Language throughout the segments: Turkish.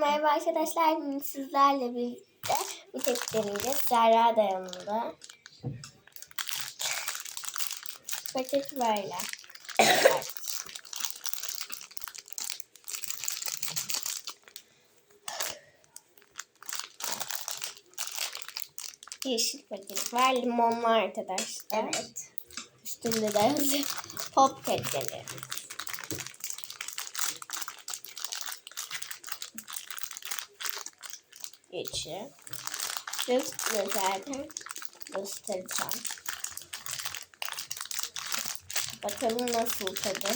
Merhaba arkadaşlar, bugün sizlerle birlikte bir tek deneyeceğiz. Serra da yanımda. Paketi böyle. Yeşil paket var, limonlu arkadaşlar. Evet. Üstünde de. Pop petleri. içi. Üstüne zaten göstereceğim. Bakalım nasıl tadı.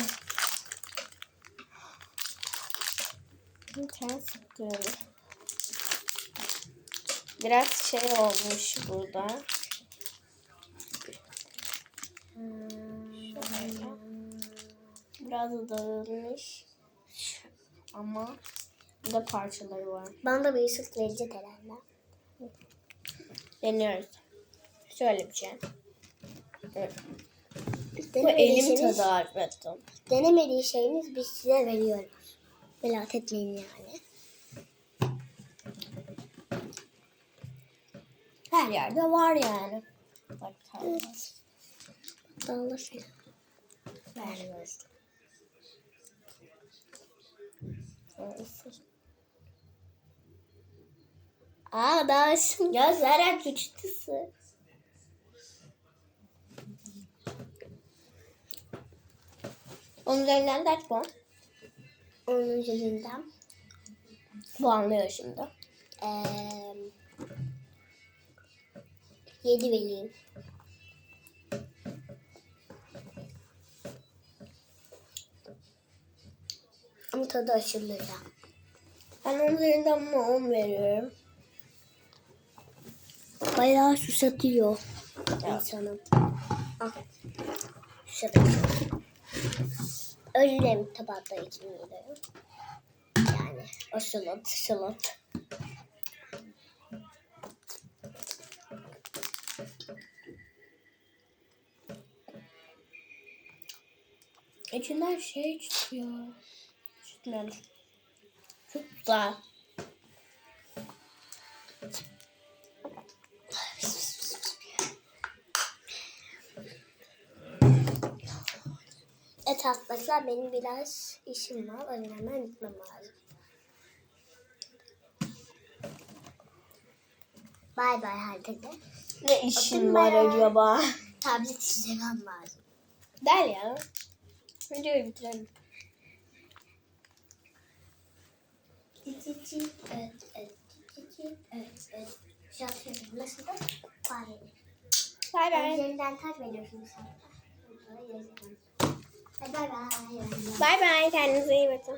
Bir tane sıkıyorum. Biraz şey olmuş burada. Biraz da dağılmış. Ama burada parçaları var. Bana da bir ısıt verecek herhalde. Deniyoruz. Şöyle bir şey. Evet. Bu Denemediyseniz, elim tadı Arfet'im. Denemediği şeyiniz biz size veriyoruz. Merak etmeyin yani. Her yerde var yani. Bak tabii. Dağılır falan. Veriyoruz. Aa Ya Zara küçüktüsü. Onun üzerinden kaç puan? Onun üzerinden. Puanlıyor şimdi. Eee 7 vereyim. Ama tadı aşırı güzel. Ben onun üzerinden buna 10 veriyorum. Bayağı susatıyor Ya. insanı. Ah. Susatıyor. Özür dilerim tabakta için. Yani o slot, slot. İçinden şey çıkıyor. Çıkmıyor. Çok güzel. Evet arkadaşlar benim biraz işim var. O yüzden hemen gitmem lazım. Bay bay herkese. Ne işin var ben- acaba? Tablet izlemem lazım. Der ya. Videoyu bitirelim. Evet, evet, evet, evet. Şarkı nasıl da? Bye. Bay bay. Üzerinden taç veriyorsunuz. Hadi bay bay. Bay bay. Kendinize iyi bakın.